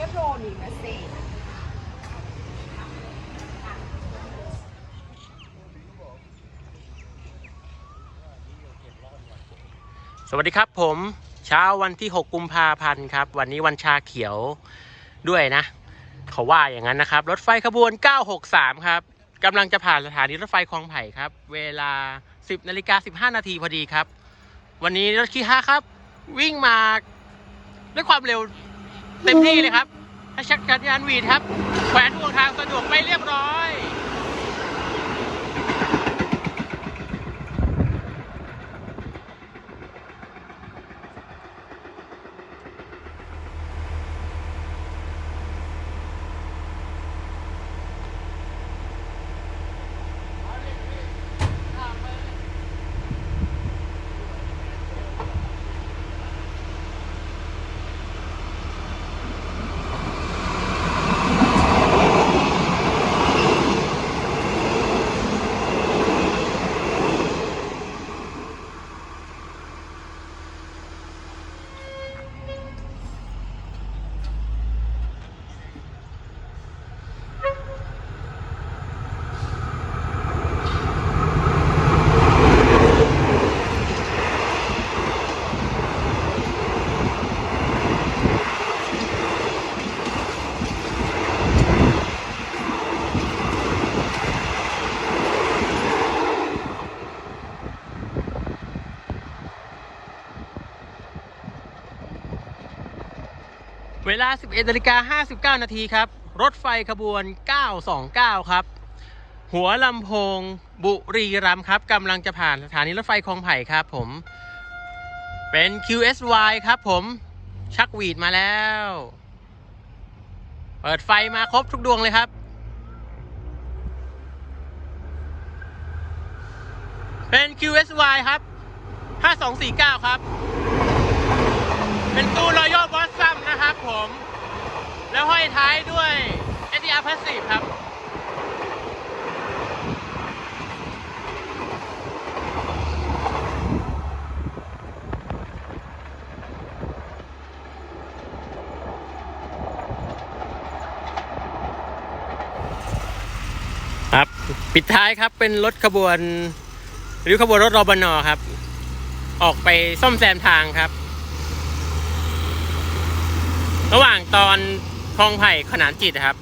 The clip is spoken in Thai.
ก็โดนอีกนะสิสวัสดีครับผมเช้าวันที่ 6 กุมภาพันธ์ครับ วันนี้วันชาเขียวด้วยนะ เขาว่าอย่างนั้นนะครับ รถไฟขบวน 963 ครับกำลังจะผ่านสถานีรถไฟคลองไผ่ครับ เวลา 10นาฬิกา15 นาทีพอดีครับ วันนี้รถคีห้าครับ วิ่งมาด้วยความเร็ว เต็มที่เลยครับถ้าชักจักรยานหวีดครับแขวนห่วงทางสะดวกไปเรียบร้อย ลา 11นาฬิกา59 นาทีครับ รถไฟขบวน 929 ครับ หัวลำโพงบุรีรัมย์ครับกำลังจะผ่านสถานีรถไฟคลองไผ่ครับผม เป็น QSY ครับผม ชักวีดมาแล้ว เปิดไฟมาครบทุกดวงเลยครับ เป็น QSY ครับ 5249 ครับ เป็นตู้รอยัลบอสซั นะครับผม แล้วห้อยท้ายด้วย SDR Passive ครับ ครับ ปิดท้ายครับเป็นรถขบวนหรือขบวนรถรบนอครับ ออกไปซ่อมแซมทางครับ ระหว่างตอนคลองไผ่ขนานจิตครับ